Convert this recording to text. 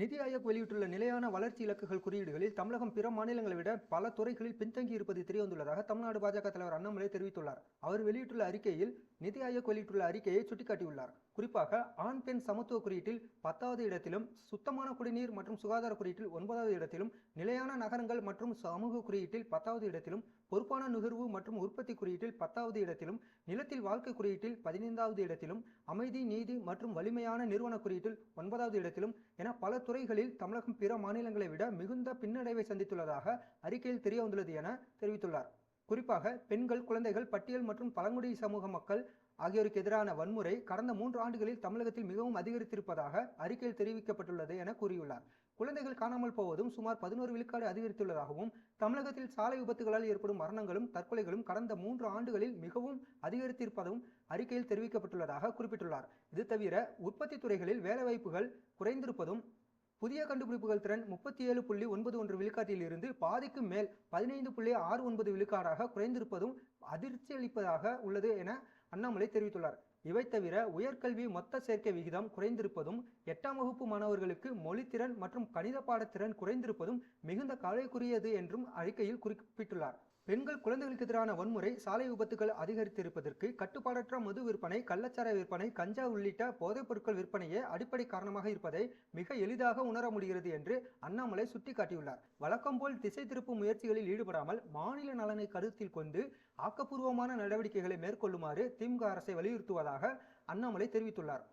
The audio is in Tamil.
நிதி ஆயோக் வெளியிட்டுள்ள நிலையான வளர்ச்சி இலக்குகள் குறியீடுகளில் தமிழகம் பிற மாநிலங்களை விட பல துறைகளில் பின்தங்கி இருப்பது தெரியவந்துள்ளதாக தமிழ்நாடு பாஜக தலைவர் அண்ணாமலை தெரிவித்துள்ளார். அவர் வெளியிட்டுள்ள அறிக்கையில் நிதி ஆயோக் வெளியிட்டுள்ள அறிக்கையை சுட்டிக்காட்டியுள்ளார். குறிப்பாக ஆண் பெண் சமத்துவ குறியீட்டில் பத்தாவது இடத்திலும் சுத்தமான குடிநீர் மற்றும் சுகாதார குறியீட்டில் ஒன்பதாவது இடத்திலும் நிலையான நகரங்கள் மற்றும் சமூக குறியீட்டில் பத்தாவது இடத்திலும் பொறுப்பான நுகர்வு மற்றும் உற்பத்தி குறியீட்டில் பத்தாவது இடத்திலும் நிலத்தில் வாழ்க்கை குறியீட்டில் பதினைந்தாவது இடத்திலும் அமைதி நீதி மற்றும் வலிமையான நிறுவன குறியீட்டில் ஒன்பதாவது இடத்திலும் என பல துறைகளில் தமிழகம் பிற மாநிலங்களை விட மிகுந்த பின்னடைவை சந்தித்துள்ளதாக அறிக்கையில் தெரிய வந்துள்ளது என தெரிவித்துள்ளார். குறிப்பாக பெண்கள் குழந்தைகள் பட்டியல் மற்றும் பழங்குடி சமூக மக்கள் ஆகியோருக்கு எதிரான வன்முறை கடந்த மூன்று ஆண்டுகளில் தமிழகத்தில் மிகவும் அதிகரித்திருப்பதாக அறிக்கையில் தெரிவிக்கப்பட்டுள்ளது என கூறியுள்ளார். குழந்தைகள் காணாமல் போவதும் சுமார் பதினோரு விழுக்காடு அதிகரித்துள்ளதாகவும் தமிழகத்தில் சாலை விபத்துகளால் ஏற்படும் மரணங்களும் தற்கொலைகளும் கடந்த மூன்று ஆண்டுகளில் மிகவும் அதிகரித்திருப்பதும் அறிக்கையில் தெரிவிக்கப்பட்டுள்ளதாக குறிப்பிட்டுள்ளார். இது தவிர உற்பத்தி துறைகளில் வேலைவாய்ப்புகள் குறைந்திருப்பதும் புதிய கண்டுபிடிப்புகள் திறன் முப்பத்தி ஏழு புள்ளி ஒன்பது ஒன்று விழுக்காட்டில் இருந்து பாதிக்கு மேல் பதினைந்து புள்ளி ஆறு ஒன்பது விழுக்காடாக குறைந்திருப்பதும் அதிர்ச்சி அளிப்பதாக உள்ளது என அண்ணாமலை தெரிவித்துள்ளார். இவை தவிர உயர்கல்வி மொத்த சேர்க்கை விகிதம் குறைந்திருப்பதும் எட்டாம் வகுப்பு மாணவர்களுக்கு மொழித்திறன் மற்றும் கணித பாடத்திறன் குறைந்திருப்பதும் மிகுந்த கவலைக்குரியது என்றும் அறிக்கையில் குறிப்பிட்டுள்ளார். பெண்கள் குழந்தைகளுக்கு எதிரான வன்முறை சாலை விபத்துகள் அதிகரித்திருப்பதற்கு கட்டுப்பாடற்ற மது விற்பனை கள்ளச்சார விற்பனை கஞ்சா உள்ளிட்ட போதைப் பொருட்கள் விற்பனையே அடிப்படை காரணமாக இருப்பதை மிக எளிதாக உணர முடிகிறது என்று அண்ணாமலை சுட்டிக்காட்டியுள்ளார். வழக்கம் போல் திசை திருப்பும் முயற்சிகளில் ஈடுபடாமல் மாநில நலனை கருத்தில் கொண்டு ஆக்கப்பூர்வமான நடவடிக்கைகளை மேற்கொள்ளுமாறு திமுக அரசை வலியுறுத்துவதாக அண்ணாமலை தெரிவித்துள்ளார்.